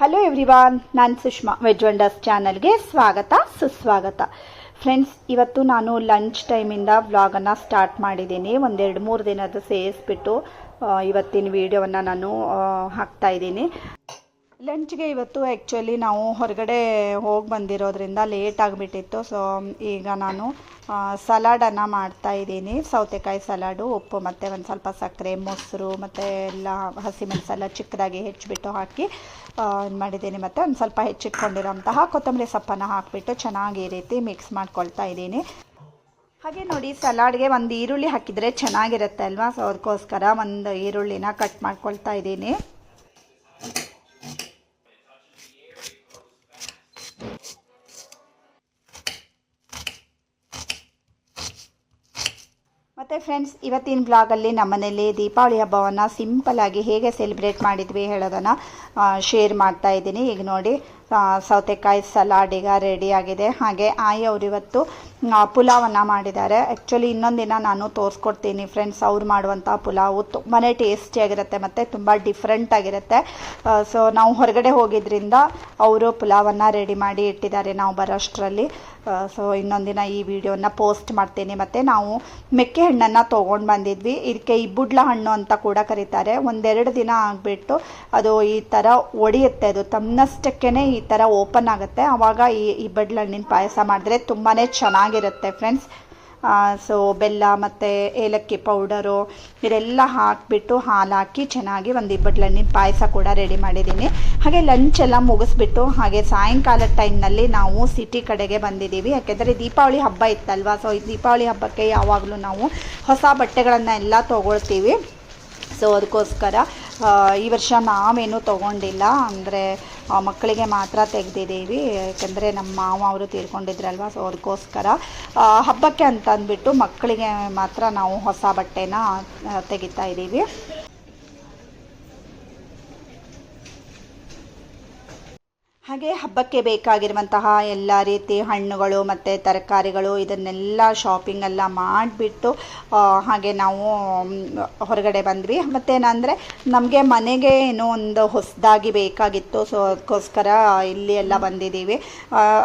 Hello everyone ನಾನು Sushma veg wonders ಚಾನಲ್ಗೆ ಸ್ವಾಗತ, ಸುಸ್ವಾಗತ. ಫ್ರೆಂಡ್ಸ್ ಇವತ್ತು ನಾನು ಲಂಚ್ ಟೈಮಿಂದ ವ್ಲಾಗನ್ನು ಸ್ಟಾರ್ಟ್ ಮಾಡಿದ್ದೀನಿ. ಒಂದೆರಡು ಮೂರು ದಿನದ ಸೇರಿಸ್ಬಿಟ್ಟು ಇವತ್ತಿನ ವೀಡಿಯೋವನ್ನು ನಾನು ಹಾಕ್ತಾ ಇದ್ದೀನಿ. ಲಂಚ್ಗೆ ಇವತ್ತು ಆ್ಯಕ್ಚುಲಿ ನಾವು ಹೊರಗಡೆ ಹೋಗಿ ಬಂದಿರೋದ್ರಿಂದ ಲೇಟ್ ಆಗಿಬಿಟ್ಟಿತ್ತು. ಸೊ ಈಗ ನಾನು ಸಲಾಡನ್ನು ಮಾಡ್ತಾ ಇದ್ದೀನಿ. ಸೌತೆಕಾಯಿ ಸಲಾಡು ಉಪ್ಪು, ಮತ್ತು ಒಂದು ಸ್ವಲ್ಪ ಸಕ್ಕರೆ, ಮೊಸರು, ಮತ್ತು ಎಲ್ಲ ಹಸಿಮೆಣಸೆಲ್ಲ ಚಿಕ್ಕದಾಗಿ ಹೆಚ್ಚಿಬಿಟ್ಟು ಹಾಕಿ ಇದು ಮಾಡಿದ್ದೀನಿ. ಮತ್ತು ಒಂದು ಸ್ವಲ್ಪ ಹೆಚ್ಚಿಟ್ಕೊಂಡಿರೋಂತಹ ಕೊತ್ತಂಬರಿ ಸೊಪ್ಪನ್ನು ಹಾಕಿಬಿಟ್ಟು ಚೆನ್ನಾಗಿ ಈ ರೀತಿ ಮಿಕ್ಸ್ ಮಾಡ್ಕೊಳ್ತಾ ಇದ್ದೀನಿ. ಹಾಗೆ ನೋಡಿ ಸಲಾಡ್ಗೆ ಒಂದು ಈರುಳ್ಳಿ ಹಾಕಿದರೆ ಚೆನ್ನಾಗಿರುತ್ತೆ ಅಲ್ವಾ? ಸೊ ಅದಕ್ಕೋಸ್ಕರ ಒಂದು ಈರುಳ್ಳಿನ ಕಟ್ ಮಾಡ್ಕೊಳ್ತಾ ಇದ್ದೀನಿ. ಮತ್ತು ಫ್ರೆಂಡ್ಸ್ ಇವತ್ತಿನ ಬ್ಲಾಗಲ್ಲಿ ನಮ್ಮನೇಲಿ ದೀಪಾವಳಿ ಹಬ್ಬವನ್ನು ಸಿಂಪಲ್ಲಾಗಿ ಹೇಗೆ ಸೆಲೆಬ್ರೇಟ್ ಮಾಡಿದ್ವಿ ಹೇಳೋದನ್ನು ಶೇರ್ ಮಾಡ್ತಾ ಇದ್ದೀನಿ. ಈಗ ನೋಡಿ ಸೌತೆಕಾಯಿ ಸಲಾಡ್ ಈಗ ಆಗಿದೆ. ಹಾಗೆ ಆಯಿ ಅವರು ಇವತ್ತು ಪುಲಾವನ್ನು ಮಾಡಿದ್ದಾರೆ. ಆ್ಯಕ್ಚುಲಿ ದಿನ ನಾನು ತೋರಿಸ್ಕೊಡ್ತೀನಿ ಫ್ರೆಂಡ್ಸ್ ಅವ್ರು ಮಾಡುವಂಥ ಪುಲಾವು. ತುಂಬಾ ಟೇಸ್ಟಿಯಾಗಿರುತ್ತೆ ಮತ್ತು ತುಂಬ ಡಿಫ್ರೆಂಟಾಗಿರುತ್ತೆ ಸೊ ನಾವು ಹೊರಗಡೆ ಹೋಗಿದ್ದರಿಂದ ಅವರು ಪುಲಾವನ್ನು ರೆಡಿ ಮಾಡಿ ಇಟ್ಟಿದ್ದಾರೆ ನಾವು ಬರೋಷ್ಟರಲ್ಲಿ. ಸೊ ಇನ್ನೊಂದಿನ ಈ ವಿಡಿಯೋನ ಪೋಸ್ಟ್ ಮಾಡ್ತೀನಿ ಮತ್ತು ನಾವು ಮೆಕ್ಕೆ ಹಣ್ಣನ್ನು ತೊಗೊಂಡು ಬಂದಿದ್ವಿ. ಇದಕ್ಕೆ ಇಬ್ಬುಡ್ಲ ಹಣ್ಣು ಅಂತ ಕೂಡ ಕರೀತಾರೆ. ಒಂದೆರಡು ದಿನ ಆಗಿಬಿಟ್ಟು ಅದು ಈ ಥರ ಒಡೆಯುತ್ತೆ. ಅದು ತನ್ನಷ್ಟಕ್ಕೇ ಈ ಥರ ಓಪನ್ ಆಗುತ್ತೆ. ಆವಾಗ ಈ ಈ ಬಡ್ಲಣ್ಣಿನ ಪಾಯಸ ಮಾಡಿದ್ರೆ ತುಂಬಾ ಚೆನ್ನಾಗಿರುತ್ತೆ ಫ್ರೆಂಡ್ಸ್. ಸೊ ಬೆಲ್ಲ ಮತ್ತು ಏಲಕ್ಕಿ ಪೌಡರು ಇದೆಲ್ಲ ಹಾಕಿಬಿಟ್ಟು ಹಾಲು ಹಾಕಿ ಚೆನ್ನಾಗಿ ಒಂದು ಇಬ್ಬಟ್ಲಣ್ಣಿನ ಪಾಯಸ ಕೂಡ ರೆಡಿ ಮಾಡಿದ್ದೀನಿ. ಹಾಗೆ ಲಂಚ್ ಎಲ್ಲ ಮುಗಿಸ್ಬಿಟ್ಟು ಹಾಗೆ ಸಾಯಂಕಾಲದ ಟೈಮ್ನಲ್ಲಿ ನಾವು ಸಿಟಿ ಕಡೆಗೆ ಬಂದಿದ್ದೀವಿ. ಯಾಕೆಂದರೆ ದೀಪಾವಳಿ ಹಬ್ಬ ಇತ್ತಲ್ವ? ಸೊ ಈ ದೀಪಾವಳಿ ಹಬ್ಬಕ್ಕೆ ಯಾವಾಗಲೂ ನಾವು ಹೊಸ ಬಟ್ಟೆಗಳನ್ನು ಎಲ್ಲ ತೊಗೊಳ್ತೀವಿ. ಸೊ ಅದಕ್ಕೋಸ್ಕರ ಈ ವರ್ಷ ನಾವೇನು ತೊಗೊಂಡಿಲ್ಲ. ಅಂದರೆ ಮಕ್ಕಳಿಗೆ ಮಾತ್ರ ತೆಗೆದಿದ್ದೀವಿ. ಯಾಕೆಂದರೆ ನಮ್ಮ ಮಾವ ಅವರು ತೀರ್ಕೊಂಡಿದ್ರಲ್ವ, ಸೊ ಅದಕ್ಕೋಸ್ಕರ ಹಬ್ಬಕ್ಕೆ ಅಂತ ಅಂದ್ಬಿಟ್ಟು ಮಕ್ಕಳಿಗೆ ಮಾತ್ರ ನಾವು ಹೊಸ ಬಟ್ಟೆನ ತೆಗಿತಾ ಇದ್ದೀವಿ. ಹಾಗೆ ಹಬ್ಬಕ್ಕೆ ಬೇಕಾಗಿರುವಂತಹ ಎಲ್ಲ ರೀತಿ ಹಣ್ಣುಗಳು ಮತ್ತು ತರಕಾರಿಗಳು ಇದನ್ನೆಲ್ಲ ಶಾಪಿಂಗ್ ಎಲ್ಲ ಮಾಡಿಬಿಟ್ಟು ಹಾಗೆ ನಾವು ಹೊರಗಡೆ ಬಂದ್ವಿ. ಮತ್ತೇನಂದರೆ ನಮಗೆ ಮನೆಗೆ ಏನೋ ಒಂದು ಹೊಸದಾಗಿ ಬೇಕಾಗಿತ್ತು. ಸೊ ಅದಕ್ಕೋಸ್ಕರ ಇಲ್ಲಿ ಎಲ್ಲ ಬಂದಿದ್ದೀವಿ.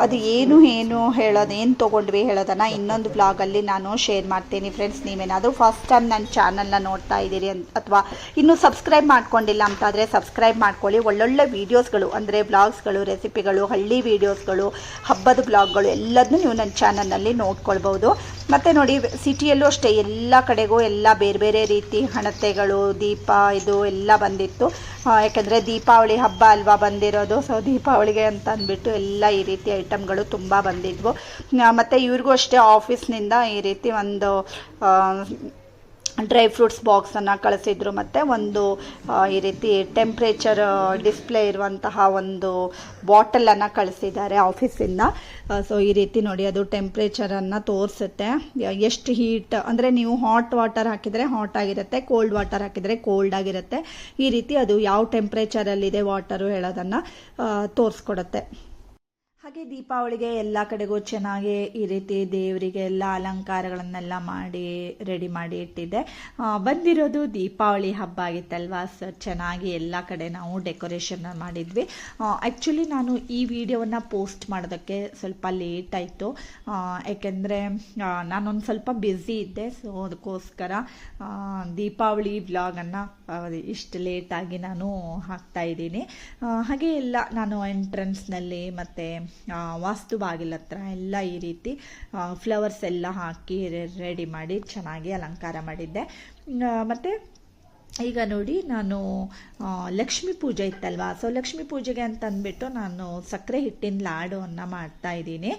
ಅದು ಏನು ಏನು ಹೇಳೋದು, ಏನು ತೊಗೊಂಡ್ವಿ ಹೇಳೋದನ್ನು ಇನ್ನೊಂದು ಬ್ಲಾಗಲ್ಲಿ ನಾನು ಶೇರ್ ಮಾಡ್ತೀನಿ ಫ್ರೆಂಡ್ಸ್ ನೀವೇನಾದರೂ ಫಸ್ಟ್ ಟೈಮ್ ನನ್ನ ಚಾನಲ್ನ ನೋಡ್ತಾ ಇದ್ದೀರಿ ಅಂತ ಅಥವಾ ಇನ್ನೂ ಸಬ್ಸ್ಕ್ರೈಬ್ ಮಾಡ್ಕೊಂಡಿಲ್ಲ ಅಂತಾದರೆ ಸಬ್ಸ್ಕ್ರೈಬ್ ಮಾಡ್ಕೊಳ್ಳಿ. ಒಳ್ಳೊಳ್ಳೆ ವೀಡಿಯೋಸ್ಗಳು ಅಂದರೆ ಬ್ಲಾಗ್ಸ್ಗಳು ರೆಸಿಪಿಗಳು, ಹಳ್ಳಿ ವೀಡಿಯೋಸ್ಗಳು ಹಬ್ಬದ ಬ್ಲಾಗ್ಗಳು ಎಲ್ಲದನ್ನೂ ನೀವು ನನ್ನ ಚಾನಲ್ನಲ್ಲಿ ನೋಡ್ಕೊಳ್ಬೋದು ಮತ್ತು ನೋಡಿ ಸಿಟಿಯಲ್ಲೂ ಅಷ್ಟೇ, ಎಲ್ಲ ಕಡೆಗೂ ಎಲ್ಲ ಬೇರೆ ಬೇರೆ ರೀತಿ ಹಣತೆಗಳು, ದೀಪ, ಇದು ಎಲ್ಲ ಬಂದಿತ್ತು. ಯಾಕೆಂದರೆ ದೀಪಾವಳಿ ಹಬ್ಬ ಅಲ್ವಾ ಬಂದಿರೋದು ಸೊ ದೀಪಾವಳಿಗೆ ಅಂತ ಅಂದ್ಬಿಟ್ಟು ಎಲ್ಲ ಈ ರೀತಿ ಐಟಮ್ಗಳು ತುಂಬ ಬಂದಿದ್ವು. ಮತ್ತು ಇವ್ರಿಗೂ ಅಷ್ಟೇ ಆಫೀಸ್ನಿಂದ ಈ ರೀತಿ ಒಂದು ಡ್ರೈ ಫ್ರೂಟ್ಸ್ ಬಾಕ್ಸನ್ನು ಕಳಿಸಿದ್ರು ಮತ್ತು ಒಂದು ಈ ರೀತಿ ಟೆಂಪ್ರೇಚರ್ ಡಿಸ್ಪ್ಲೇ ಇರುವಂತಹ ಒಂದು ಬಾಟಲನ್ನು ಕಳಿಸಿದ್ದಾರೆ ಆಫೀಸಿಂದ. ಸೊ ಈ ರೀತಿ ನೋಡಿ ಅದು ಟೆಂಪ್ರೇಚರನ್ನು ತೋರಿಸುತ್ತೆ. ಎಷ್ಟು ಹೀಟ್, ಅಂದರೆ ನೀವು ಹಾಟ್ ವಾಟರ್ ಹಾಕಿದರೆ ಹಾಟ್ ಆಗಿರುತ್ತೆ, ಕೋಲ್ಡ್ ವಾಟರ್ ಹಾಕಿದರೆ ಕೋಲ್ಡ್ ಆಗಿರುತ್ತೆ. ಈ ರೀತಿ ಅದು ಯಾವ ಟೆಂಪ್ರೇಚರಲ್ಲಿದೆ ವಾಟರು ಹೇಳೋದನ್ನು ತೋರಿಸ್ಕೊಡುತ್ತೆ. ಹಾಗೆ ದೀಪಾವಳಿಗೆ ಎಲ್ಲ ಕಡೆಗೂ ಚೆನ್ನಾಗಿ ಈ ರೀತಿ ದೇವರಿಗೆ ಎಲ್ಲ ಅಲಂಕಾರಗಳನ್ನೆಲ್ಲ ಮಾಡಿ ರೆಡಿ ಮಾಡಿ ಇಟ್ಟಿದ್ದೆ. ಬಂದಿರೋದು ದೀಪಾವಳಿ ಹಬ್ಬ ಆಗಿತ್ತಲ್ವಾ? ಸೊ ಚೆನ್ನಾಗಿ ಎಲ್ಲ ಕಡೆ ನಾವು ಡೆಕೋರೇಷನ್ ಮಾಡಿದ್ವಿ. ಆ್ಯಕ್ಚುಲಿ ನಾನು ಈ ವಿಡಿಯೋವನ್ನು ಪೋಸ್ಟ್ ಮಾಡೋದಕ್ಕೆ ಸ್ವಲ್ಪ ಲೇಟ್ ಆಯಿತು. ಯಾಕೆಂದರೆ ನಾನೊಂದು ಸ್ವಲ್ಪ ಬ್ಯುಸಿ ಇದ್ದೆ. ಸೊ ಅದಕ್ಕೋಸ್ಕರ ದೀಪಾವಳಿ ವ್ಲಾಗನ್ನು ಇಷ್ಟು ಲೇಟಾಗಿ ನಾನು ಹಾಕ್ತಾ ಇದ್ದೀನಿ. ಹಾಗೆ ಎಲ್ಲ ನಾನು ಎಂಟ್ರೆನ್ಸ್ನಲ್ಲಿ ಮತ್ತು ವಾಸ್ತು ಬಾಗಿಲ ಹತ್ರ ಎಲ್ಲ ಈ ರೀತಿ ಫ್ಲವರ್ಸ್ ಎಲ್ಲ ಹಾಕಿ ರೆಡಿ ಮಾಡಿ ಚೆನ್ನಾಗಿ ಅಲಂಕಾರ ಮಾಡಿದ್ದೆ. ಮತ್ತು ಈಗ ನೋಡಿ ನಾನು ಲಕ್ಷ್ಮಿ ಪೂಜೆ ಇತ್ತಲ್ವಾ? ಸೊ ಲಕ್ಷ್ಮೀ ಪೂಜೆಗೆ ಅಂತ ಅಂದ್ಬಿಟ್ಟು ನಾನು ಸಕ್ಕರೆ ಹಿಟ್ಟಿನ ಲಾಡುವನ್ನು ಮಾಡ್ತಾ ಇದ್ದೀನಿ.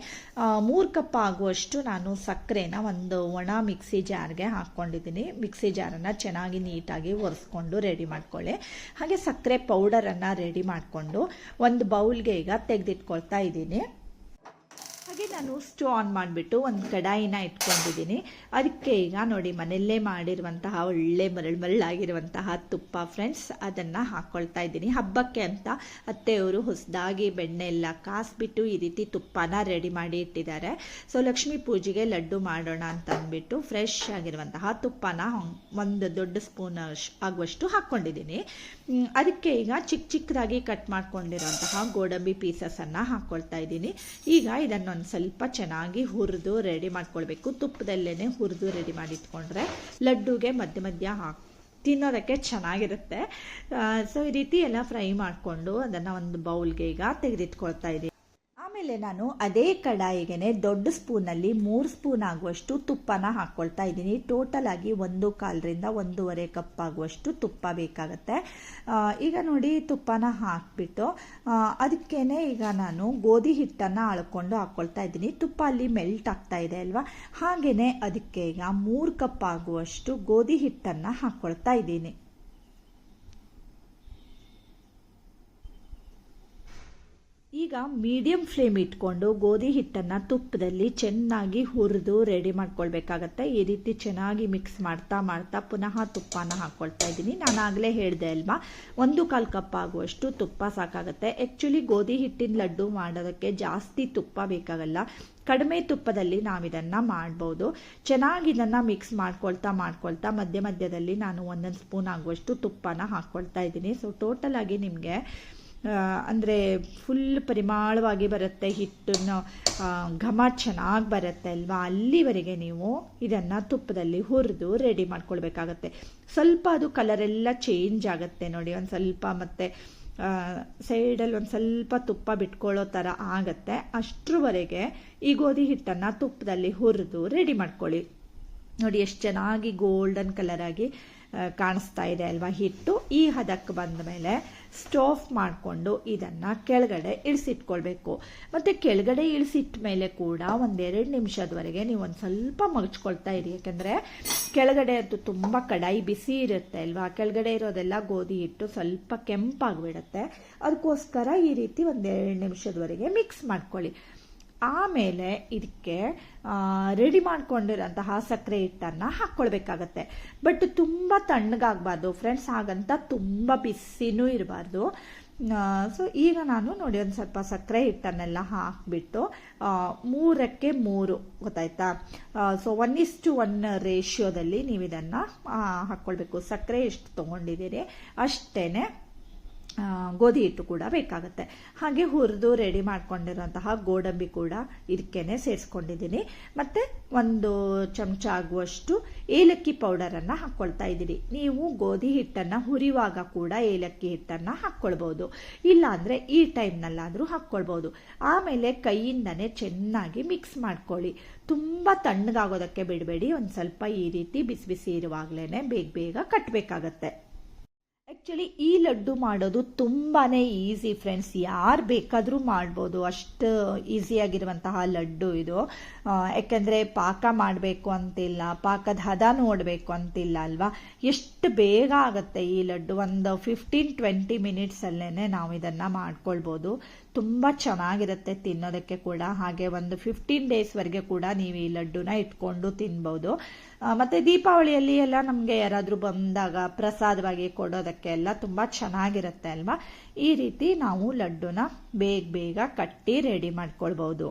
ಮೂರು ಕಪ್ ಆಗುವಷ್ಟು ನಾನು ಸಕ್ಕರೆನ ಒಂದು ಒಣ ಮಿಕ್ಸಿ ಜಾರ್ಗೆ ಹಾಕ್ಕೊಂಡಿದ್ದೀನಿ. ಮಿಕ್ಸಿ ಜಾರನ್ನು ಚೆನ್ನಾಗಿ ನೀಟಾಗಿ ಒರೆಸ್ಕೊಂಡು ರೆಡಿ ಮಾಡ್ಕೊಳ್ಳಿ. ಹಾಗೆ ಸಕ್ಕರೆ ಪೌಡರನ್ನು ರೆಡಿ ಮಾಡಿಕೊಂಡು ಒಂದು ಬೌಲ್ಗೆ ಈಗ ತೆಗೆದಿಟ್ಕೊಳ್ತಾ ಇದ್ದೀನಿ. ಹಾಗೆ ನಾನು ಸ್ಟವ್ ಆನ್ ಮಾಡಿಬಿಟ್ಟು ಒಂದು ಕಡಾಯಿನ ಇಟ್ಕೊಂಡಿದ್ದೀನಿ. ಅದಕ್ಕೆ ಈಗ ನೋಡಿ ಮನೆಯಲ್ಲೇ ಮಾಡಿರುವಂತಹ ಒಳ್ಳೆ ಮರಳು ಮರಳಾಗಿರುವಂತಹ ತುಪ್ಪ ಫ್ರೆಂಡ್ಸ್ ಅದನ್ನು ಹಾಕ್ಕೊಳ್ತಾ ಇದ್ದೀನಿ. ಹಬ್ಬಕ್ಕೆ ಅಂತ ಅತ್ತೆಯವರು ಹೊಸದಾಗಿ ಬೆಣ್ಣೆ ಎಲ್ಲ ಕಾಸ್ಬಿಟ್ಟು ಈ ರೀತಿ ತುಪ್ಪನ ರೆಡಿ ಮಾಡಿ ಇಟ್ಟಿದ್ದಾರೆ. ಸೊ ಲಕ್ಷ್ಮೀ ಪೂಜೆಗೆ ಲಡ್ಡು ಮಾಡೋಣ ಅಂತ ಅಂದ್ಬಿಟ್ಟು ಫ್ರೆಶ್ ಆಗಿರುವಂತಹ ತುಪ್ಪನ ಒಂದು ದೊಡ್ಡ ಸ್ಪೂನ್ ಆಗುವಷ್ಟು ಹಾಕ್ಕೊಂಡಿದ್ದೀನಿ. ಅದಕ್ಕೆ ಈಗ ಚಿಕ್ಕ ಚಿಕ್ಕದಾಗಿ ಕಟ್ ಮಾಡ್ಕೊಂಡಿರೋಂತಹ ಗೋಡಂಬಿ ಪೀಸಸನ್ನು ಹಾಕ್ಕೊಳ್ತಾ ಇದ್ದೀನಿ. ಈಗ ಇದನ್ನೊಂದು ಸ್ವಲ್ಪ ಚೆನ್ನಾಗಿ ಹುರಿದು ರೆಡಿ ಮಾಡ್ಕೊಳ್ಬೇಕು. ತುಪ್ಪದಲ್ಲೇ ಹುರಿದು ರೆಡಿ ಮಾಡಿ ಇಟ್ಕೊಂಡ್ರೆ ಲಡ್ಡುಗೆ ಮಧ್ಯ ಮಧ್ಯ ಹಾಕಿ, ತಿನ್ನೋದಕ್ಕೆ ಚೆನ್ನಾಗಿರುತ್ತೆ. ಸೊ ಈ ರೀತಿ ಎಲ್ಲ ಫ್ರೈ ಮಾಡಿಕೊಂಡು ಅದನ್ನು ಒಂದು ಬೌಲ್ಗೆ ಈಗ ತೆಗೆದಿಟ್ಕೊಳ್ತಾ ಇದ್ದೀನಿ ಆಮೇಲೆ ನಾನು ಅದೇ ಕಡಾಯಿಗೆ ದೊಡ್ಡ ಸ್ಪೂನಲ್ಲಿ ಮೂರು ಸ್ಪೂನ್ ಆಗುವಷ್ಟು ತುಪ್ಪನ ಹಾಕ್ಕೊಳ್ತಾ ಇದ್ದೀನಿ. ಟೋಟಲ್ ಆಗಿ ಒಂದು ಕಾಲರಿಂದ ಒಂದೂವರೆ ಕಪ್ ಆಗುವಷ್ಟು ತುಪ್ಪ ಬೇಕಾಗತ್ತೆ. ಈಗ ನೋಡಿ ತುಪ್ಪನ ಹಾಕ್ಬಿಟ್ಟು ಅದಕ್ಕೇನೆ ಈಗ ನಾನು ಗೋಧಿ ಹಿಟ್ಟನ್ನು ಅಳ್ಕೊಂಡು ಹಾಕ್ಕೊಳ್ತಾ ಇದ್ದೀನಿ. ತುಪ್ಪ ಅಲ್ಲಿ ಮೆಲ್ಟ್ ಆಗ್ತಾ ಇದೆ ಅಲ್ವಾ? ಹಾಗೆಯೇ ಅದಕ್ಕೆ ಈಗ ಮೂರು ಕಪ್ ಆಗುವಷ್ಟು ಗೋಧಿ ಹಿಟ್ಟನ್ನು ಹಾಕ್ಕೊಳ್ತಾ ಇದ್ದೀನಿ. ಈಗ ಮೀಡಿಯಂ ಫ್ಲೇಮ್ ಇಟ್ಕೊಂಡು ಗೋಧಿ ಹಿಟ್ಟನ್ನು ತುಪ್ಪದಲ್ಲಿ ಚೆನ್ನಾಗಿ ಹುರಿದು ರೆಡಿ ಮಾಡ್ಕೊಳ್ಬೇಕಾಗತ್ತೆ. ಈ ರೀತಿ ಚೆನ್ನಾಗಿ ಮಿಕ್ಸ್ ಮಾಡ್ತಾ ಮಾಡ್ತಾ ಪುನಃ ತುಪ್ಪನ ಹಾಕ್ಕೊಳ್ತಾ ಇದ್ದೀನಿ. ನಾನು ಆಗಲೇ ಹೇಳಿದೆ ಅಲ್ವಾ? ಒಂದು ಕಾಲು ಕಪ್ ಆಗುವಷ್ಟು ತುಪ್ಪ ಸಾಕಾಗುತ್ತೆ. ಆ್ಯಕ್ಚುಲಿ ಗೋಧಿ ಹಿಟ್ಟಿನ ಲಡ್ಡು ಮಾಡೋದಕ್ಕೆ ಜಾಸ್ತಿ ತುಪ್ಪ ಬೇಕಾಗಲ್ಲ. ಕಡಿಮೆ ತುಪ್ಪದಲ್ಲಿ ನಾವು ಇದನ್ನು ಮಾಡ್ಬೋದು. ಚೆನ್ನಾಗಿ ಇದನ್ನು ಮಿಕ್ಸ್ ಮಾಡ್ಕೊಳ್ತಾ ಮಾಡ್ಕೊಳ್ತಾ ಮಧ್ಯ ಮಧ್ಯದಲ್ಲಿ ನಾನು ಒಂದೊಂದು ಸ್ಪೂನ್ ಆಗುವಷ್ಟು ತುಪ್ಪನ ಹಾಕ್ಕೊಳ್ತಾ ಇದ್ದೀನಿ. ಸೊ ಟೋಟಲ್ ಆಗಿ ನಿಮಗೆ ಅಂದರೆ ಫುಲ್ ಪರಿಮಾಳವಾಗಿ ಬರುತ್ತೆ, ಹಿಟ್ಟನ್ನು ಘಮ ಚೆನ್ನಾಗಿ ಬರುತ್ತೆ ಅಲ್ವಾ? ಅಲ್ಲಿವರೆಗೆ ನೀವು ಇದನ್ನು ತುಪ್ಪದಲ್ಲಿ ಹುರಿದು ರೆಡಿ ಮಾಡ್ಕೊಳ್ಬೇಕಾಗತ್ತೆ. ಸ್ವಲ್ಪ ಅದು ಕಲರೆಲ್ಲ ಚೇಂಜ್ ಆಗುತ್ತೆ ನೋಡಿ, ಒಂದು ಸ್ವಲ್ಪ ಮತ್ತು ಸೈಡಲ್ಲಿ ಒಂದು ಸ್ವಲ್ಪ ತುಪ್ಪ ಬಿಟ್ಕೊಳ್ಳೋ ಥರ ಆಗತ್ತೆ. ಅಷ್ಟರವರೆಗೆ ಈ ಗೋಧಿ ಹಿಟ್ಟನ್ನು ತುಪ್ಪದಲ್ಲಿ ಹುರಿದು ರೆಡಿ ಮಾಡ್ಕೊಳ್ಳಿ. ನೋಡಿ, ಎಷ್ಟು ಚೆನ್ನಾಗಿ ಗೋಲ್ಡನ್ ಕಲರಾಗಿ ಕಾಣಿಸ್ತಾ ಇದೆ ಅಲ್ವಾ ಹಿಟ್ಟು? ಈ ಹದಕ್ಕೆ ಬಂದ ಮೇಲೆ ಸ್ಟೋಫ್ ಮಾಡಿಕೊಂಡು ಇದನ್ನು ಕೆಳಗಡೆ ಇಳಿಸಿಟ್ಕೊಳ್ಬೇಕು. ಮತ್ತು ಕೆಳಗಡೆ ಇಳಿಸಿಟ್ಟ ಮೇಲೆ ಕೂಡ ಒಂದೆರಡು ನಿಮಿಷದವರೆಗೆ ನೀವು ಒಂದು ಸ್ವಲ್ಪ ಮಗಚ್ಕೊಳ್ತಾ ಇರಿ. ಯಾಕೆಂದರೆ ಕೆಳಗಡೆ ಅದು ತುಂಬ ಕಡಾಯಿ ಬಿಸಿ ಇರುತ್ತೆ ಅಲ್ವಾ? ಕೆಳಗಡೆ ಇರೋದೆಲ್ಲ ಗೋಧಿ ಹಿಟ್ಟು ಸ್ವಲ್ಪ ಕೆಂಪಾಗಿಬಿಡುತ್ತೆ. ಅದಕ್ಕೋಸ್ಕರ ಈ ರೀತಿ ಒಂದೆರಡು ನಿಮಿಷದವರೆಗೆ ಮಿಕ್ಸ್ ಮಾಡ್ಕೊಳ್ಳಿ. ಆಮೇಲೆ ಇದಕ್ಕೆ ರೆಡಿ ಮಾಡ್ಕೊಂಡಿರೋಂತಹ ಸಕ್ಕರೆ ಹಿಟ್ಟನ್ನು ಹಾಕ್ಕೊಳ್ಬೇಕಾಗತ್ತೆ. ಬಟ್ ತುಂಬ ತಣ್ಣಗಾಗಬಾರ್ದು. ಫ್ರೆಂಡ್ಸ್ ಹಾಗಂತ ತುಂಬ ಬಿಸಿನೂ ಇರಬಾರ್ದು. ಸೊ ಈಗ ನಾನು ನೋಡಿ ಒಂದು ಸ್ವಲ್ಪ ಸಕ್ಕರೆ ಹಿಟ್ಟನ್ನೆಲ್ಲ ಹಾಕಿಬಿಟ್ಟು ಮೂರಕ್ಕೆ ಮೂರು ಗೊತ್ತಾಯ್ತಾ? ಸೊ ಒನ್ ಇಸ್ಟು ಒನ್ ರೇಷಿಯೋದಲ್ಲಿ ನೀವು ಇದನ್ನು ಹಾಕ್ಕೊಳ್ಬೇಕು. ಸಕ್ಕರೆ ಎಷ್ಟು ತೊಗೊಂಡಿದ್ದೀರಿ? ಅಷ್ಟೇ ಗೋಧಿ ಹಿಟ್ಟು ಕೂಡ ಬೇಕಾಗುತ್ತೆ. ಹಾಗೆ ಹುರಿದು ರೆಡಿ ಮಾಡ್ಕೊಂಡಿರೋಂತಹ ಗೋಡಂಬಿ ಕೂಡ ಇದಕ್ಕೇನೆ ಸೇರಿಸ್ಕೊಂಡಿದ್ದೀನಿ. ಮತ್ತು ಒಂದು ಚಮಚ ಆಗುವಷ್ಟು ಏಲಕ್ಕಿ ಪೌಡರನ್ನು ಹಾಕ್ಕೊಳ್ತಾ ಇದ್ದೀರಿ. ನೀವು ಗೋಧಿ ಹಿಟ್ಟನ್ನು ಹುರಿಯುವಾಗ ಕೂಡ ಏಲಕ್ಕಿ ಹಿಟ್ಟನ್ನು ಹಾಕ್ಕೊಳ್ಬೋದು ಇಲ್ಲಾಂದರೆ ಈ ಟೈಮ್ನಲ್ಲಾದರೂ ಹಾಕ್ಕೊಳ್ಬೋದು ಆಮೇಲೆ ಕೈಯಿಂದನೇ ಚೆನ್ನಾಗಿ ಮಿಕ್ಸ್ ಮಾಡ್ಕೊಳ್ಳಿ. ತುಂಬ ತಣ್ಣಗಾಗೋದಕ್ಕೆ ಬಿಡಬೇಡಿ. ಒಂದು ಸ್ವಲ್ಪ ಈ ರೀತಿ ಬಿಸಿ ಬಿಸಿ ಇರುವಾಗಲೇ ಬೇಗ ಬೇಗ ಕಟ್ಟಬೇಕಾಗತ್ತೆ ಆ್ಯಕ್ಚುಲಿ ಈ ಲಡ್ಡು ಮಾಡೋದು ತುಂಬಾ ಈಸಿ ಫ್ರೆಂಡ್ಸ್ ಯಾರು ಬೇಕಾದರೂ ಮಾಡ್ಬೋದು. ಅಷ್ಟು ಈಸಿಯಾಗಿರುವಂತಹ ಲಡ್ಡು ಇದು. ಯಾಕೆಂದರೆ ಪಾಕ ಮಾಡಬೇಕು ಅಂತಿಲ್ಲ, ಪಾಕದ ಹದ ನೋಡಬೇಕು ಅಂತಿಲ್ಲ ಅಲ್ವಾ? ಎಷ್ಟು ಬೇಗ ಆಗುತ್ತೆ ಈ ಲಡ್ಡು? ಒಂದು ಫಿಫ್ಟೀನ್ ಟ್ವೆಂಟಿ ಮಿನಿಟ್ಸಲ್ಲೇ ನಾವು ಇದನ್ನು ಮಾಡ್ಕೊಳ್ಬೋದು. ತುಂಬ ಚೆನ್ನಾಗಿರುತ್ತೆ ತಿನ್ನೋದಕ್ಕೆ ಕೂಡ. ಹಾಗೆ ಒಂದು ಫಿಫ್ಟೀನ್ ಡೇಸ್ವರೆಗೆ ಕೂಡ ನೀವು ಈ ಲಡ್ಡುನ ಇಟ್ಕೊಂಡು ತಿನ್ಬೋದು. ಮತ್ತೆ ದೀಪಾವಳಿಯಲ್ಲಿ ಎಲ್ಲ ನಮಗೆ ಯಾರಾದರೂ ಬಂದಾಗ ಪ್ರಸಾದವಾಗಿ ಕೊಡೋದಕ್ಕೆ ಎಲ್ಲ ತುಂಬ ಚೆನ್ನಾಗಿರುತ್ತೆ ಅಲ್ವಾ? ಈ ರೀತಿ ನಾವು ಲಡ್ಡುನ ಬೇಗ ಬೇಗ ಕಟ್ಟಿ ರೆಡಿ ಮಾಡ್ಕೊಳ್ಬೋದು.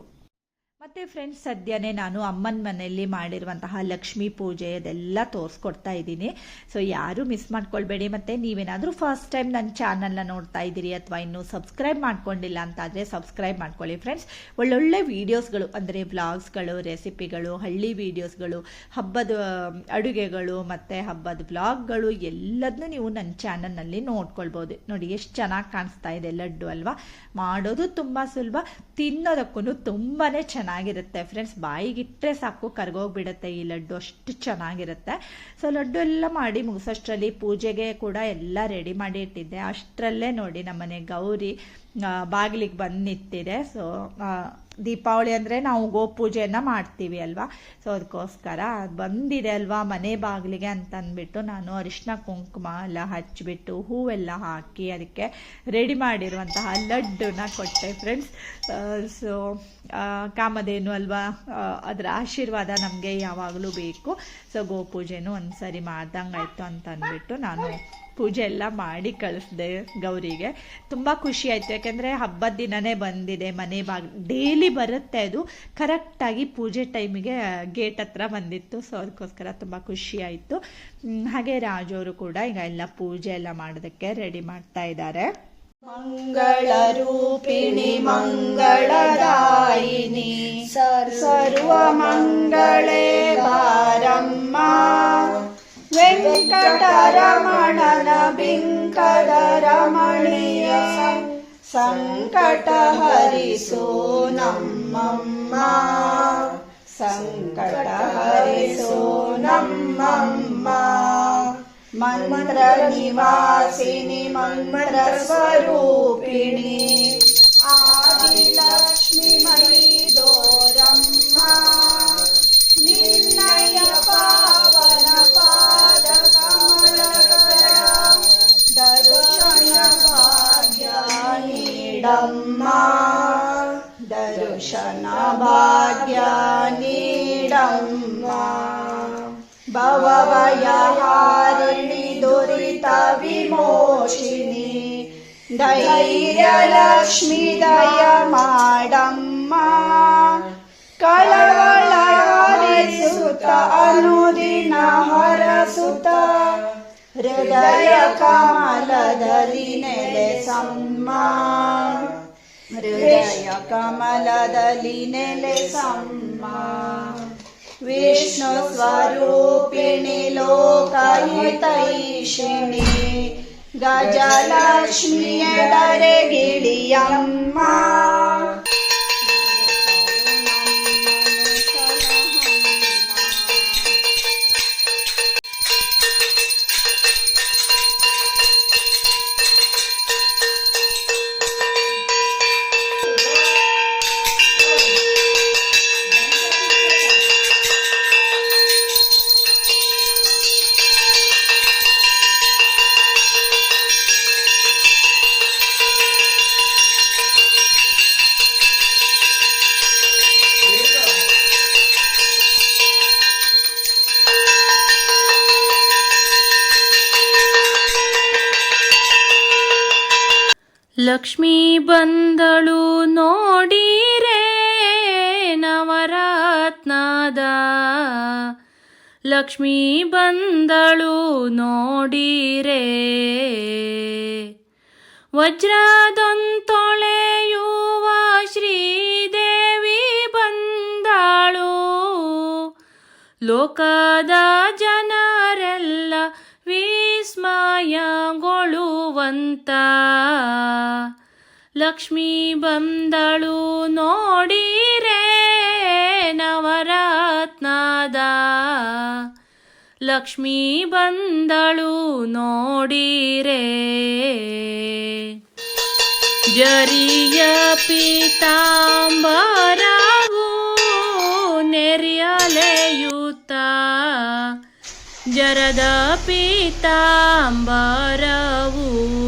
ಮತ್ತೆ ಫ್ರೆಂಡ್ಸ್ ಸದ್ಯನೇ ನಾನು ಅಮ್ಮನ ಮನೆಯಲ್ಲಿ ಮಾಡಿರುವಂತಹ ಲಕ್ಷ್ಮೀ ಪೂಜೆ ಅದೆಲ್ಲ ತೋರಿಸ್ಕೊಡ್ತಾ ಇದ್ದೀನಿ. ಸೊ ಯಾರು ಮಿಸ್ ಮಾಡ್ಕೊಳ್ಬೇಡಿ. ಮತ್ತೆ ನೀವೇನಾದರೂ ಫಸ್ಟ್ ಟೈಮ್ ನನ್ನ ಚಾನಲ್ನ ನೋಡ್ತಾ ಇದ್ದೀರಿ ಅಥವಾ ಇನ್ನೂ ಸಬ್ಸ್ಕ್ರೈಬ್ ಮಾಡ್ಕೊಂಡಿಲ್ಲ ಅಂತಾದರೆ ಸಬ್ಸ್ಕ್ರೈಬ್ ಮಾಡ್ಕೊಳ್ಳಿ ಫ್ರೆಂಡ್ಸ್ ಒಳ್ಳೊಳ್ಳೆ ವೀಡಿಯೋಸ್ಗಳು ಅಂದರೆ ವ್ಲಾಗ್ಸ್ಗಳು ರೆಸಿಪಿಗಳು ಹಳ್ಳಿ ವೀಡಿಯೋಸ್ಗಳು ಹಬ್ಬದ ಅಡುಗೆಗಳು, ಮತ್ತು ಹಬ್ಬದ ವ್ಲಾಗ್ಗಳು ಎಲ್ಲದನ್ನೂ ನೀವು ನನ್ನ ಚಾನಲ್ನಲ್ಲಿ ನೋಡ್ಕೊಳ್ಬೋದು. ನೋಡಿ, ಎಷ್ಟು ಚೆನ್ನಾಗಿ ಕಾಣಿಸ್ತಾ ಇದೆ ಲಡ್ಡು ಅಲ್ವಾ? ಮಾಡೋದು ತುಂಬ ಸುಲಭ ತಿನ್ನೋದಕ್ಕೂ ತುಂಬಾ ಚೆನ್ನಾಗಿರುತ್ತೆ. ಫ್ರೆಂಡ್ಸ್ ಬಾಯಿಗಿಟ್ಟರೆ ಸಾಕು, ಕರ್ಗೋಗ್ಬಿಡುತ್ತೆ ಈ ಲಡ್ಡು. ಅಷ್ಟು ಚೆನ್ನಾಗಿರುತ್ತೆ. ಸೊ ಲಡ್ಡು ಎಲ್ಲ ಮಾಡಿ ಮುಗಿಸೋಷ್ಟರಲ್ಲಿ ಪೂಜೆಗೆ ಕೂಡ ಎಲ್ಲ ರೆಡಿ ಮಾಡಿ ಇಟ್ಟಿದ್ದೆ. ಅಷ್ಟರಲ್ಲೇ ನೋಡಿ ನಮ್ಮನೆ ಗೌರಿ ಬಾಗಿಲಿಗೆ ಬಂದು ನಿಂತಿದೆ. ಸೊ ದೀಪಾವಳಿ ಅಂದರೆ ನಾವು ಗೋಪೂಜೆಯನ್ನು ಮಾಡ್ತೀವಿ ಅಲ್ವಾ? ಸೊ ಅದಕ್ಕೋಸ್ಕರ ಬಂದಿದೆ ಅಲ್ವಾ ಮನೆ ಬಾಗಿಲಿಗೆ ಅಂತ ಅಂದ್ಬಿಟ್ಟು ನಾನು ಅರಿಶಿನ, ಕುಂಕುಮ ಎಲ್ಲ ಹಚ್ಚಿಬಿಟ್ಟು ಹೂವೆಲ್ಲ ಹಾಕಿ ಅದಕ್ಕೆ ರೆಡಿ ಮಾಡಿರುವಂತಹ ಲಡ್ಡುನ ಕೊಟ್ಟೆ ಫ್ರೆಂಡ್ಸ್ ಸೊ ಕಾಮಧೇನು ಅಲ್ವಾ? ಅದರ ಆಶೀರ್ವಾದ ನಮಗೆ ಯಾವಾಗಲೂ ಬೇಕು. ಸೊ ಗೋಪೂಜೆನೂ ಒಂದು ಸರಿ ಮಾಡ್ದಂಗಾಯ್ತು ಅಂತ ಅಂದ್ಬಿಟ್ಟು ನಾನು ಪೂಜೆ ಎಲ್ಲ ಮಾಡಿ ಕಳಿಸ್ದೆ ಗೌರಿಗೆ. ತುಂಬ ಖುಷಿ ಆಯಿತು. ಯಾಕೆಂದರೆ ಹಬ್ಬದ ದಿನನೇ ಬಂದಿದೆ ಮನೆ ಬಾಗ್ ಡೈಲಿ ಬರುತ್ತೆ ಅದು. ಕರೆಕ್ಟಾಗಿ ಪೂಜೆ ಟೈಮಿಗೆ ಗೇಟ್ ಹತ್ರ ಬಂದಿತ್ತು. ಸೊ ಅದಕ್ಕೋಸ್ಕರ ತುಂಬ ಖುಷಿ ಆಯಿತು. ಹಾಗೆ ರಾಜವರು ಕೂಡ ಈಗ ಎಲ್ಲ ಪೂಜೆ ಎಲ್ಲ ಮಾಡೋದಕ್ಕೆ ರೆಡಿ ಮಾಡ್ತಾ ಇದ್ದಾರೆ. ಮಂಗಳ ರೂಪಿಣಿ ಮಂಗಳದಾಯಿನಿ ಸರ್ವ ಮಂಗಳೇ ಬಾರಮ್ಮ. వెంకటరమణన బింకర రమణీయ సంకటహరి సోనమ్మమ్మ సంకటహరి సోనమ్మమ్మ మంత్ర నివాసిని మంత్ర స్వరూపిణి ఆదిలక్ష్మి మై దోరమ్మ నిర్ణయ ಲಕ್ಷ್ಮಿ ದಯ ಮಾಡಮ್ಮ. ಕಳವಳ ಹರಿಸುತ್ತ ಅನುದಿನ ಹರಸುತ್ತ. ಹೃದಯ ಕಮಲದಲ್ಲಿ ನೆಲೆಸಮ್ಮ. ಹೃದಯ ಕಮಲದಲ್ಲಿ ನೆಲೆಸಮ್ಮ. ವಿಷ್ಣು ಸ್ವರೂಪಿಣಿ ಲೋಕಹಿತೈಷಿಣಿ ಗಜಲಕ್ಷ್ಮಿಯಡರೆ ಗಿಳಿಯಮ್ಮ. ಲಕ್ಷ್ಮೀ ಬಂದಳು ನೋಡಿರೇ ನವರತ್ನದ. ಲಕ್ಷ್ಮೀ ಬಂದಳು ನೋಡಿರೇ. ವಜ್ರದೊಂತೊಳೆಯುವ ಶ್ರೀದೇವಿ ಬಂದಳು. ಲೋಕದ ಜನರೆಲ್ಲ ವಿಸ್ಮಯಗೊಳ್ಳುವಂತ ಲಕ್ಷ್ಮೀ ಬಂದಳು ನೋಡಿರೇ ನವರತ್ನದ. ಲಕ್ಷ್ಮೀ ಬಂದಳು ನೋಡಿರೇ. ಜರಿಯ ಪೀತಾಂಬರವು ನೆರೆಯಲೆಯುತ್ತ. ಜರದ ಪೀತಾಂಬರವು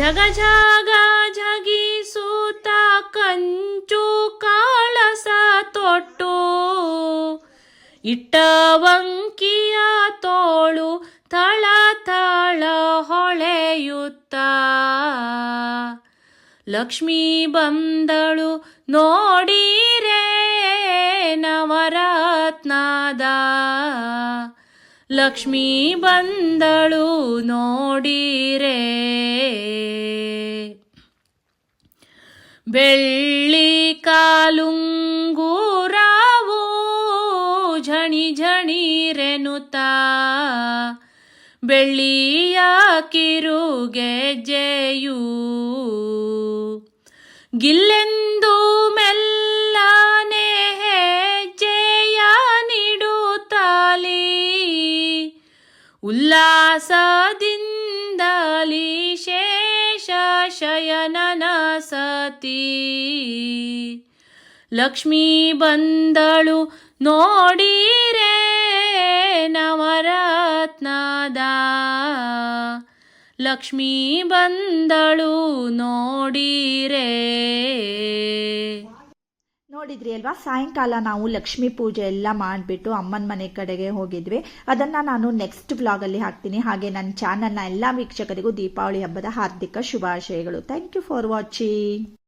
ಜಗ ಜಗ ಜಗಿಸುತ್ತ ಕಂಚು ಕಾಳಸ ತೊಟ್ಟು. ಇಟ್ಟವಂಕಿಯ ತೋಳು ತಳ ತಳ ಹೊಳೆಯುತ್ತ. ಲಕ್ಷ್ಮೀ ಬಂದಳು ನೋಡಿರೇ ನವರತ್ನದ. ಲಕ್ಷ್ಮೀ ಬಂದಳು ನೋಡಿರೆ. ಬೆಳ್ಳಿ ಕಾಲುಂಗೂರಾವು ಝಣಿ ಝಣಿರೆನುತ್ತಾ ಬೆಳ್ಳಿಯ ಕಿರುಗೆಜ್ಜೆಯೂ ಗಿಲ್ಲೆಂದು ಮೆಲ್ಲನೆ ಉಲ್ಲಾಸದಿಂದಲೀ ಶೇಷ ಶಯ ಶಯನನ ಸತಿ ಲಕ್ಷ್ಮೀ ಬಂದಳು ನೋಡಿರೆ ನವರತ್ನದ. ಲಕ್ಷ್ಮೀ ಬಂದಳು ನೋಡಿರೆ ನೋಡಿದ್ರಿ ಅಲ್ವಾ? ಸಾಯಂಕಾಲ ನಾವು ಲಕ್ಷ್ಮಿ ಪೂಜೆ ಎಲ್ಲ ಮಾಡಿಬಿಟ್ಟು ಅಮ್ಮನ ಮನೆ ಕಡೆಗೆ ಹೋಗಿದ್ವಿ. ಅದನ್ನು ನಾನು ನೆಕ್ಸ್ಟ್ ವ್ಲಾಗಲ್ಲಿ ಹಾಕ್ತೀನಿ. ಹಾಗೆ ನನ್ನ ಚಾನಲ್ನ ಎಲ್ಲ ವೀಕ್ಷಕರಿಗೂ ದೀಪಾವಳಿ ಹಬ್ಬದ ಹಾರ್ದಿಕ ಶುಭಾಶಯಗಳು. Thank you for watching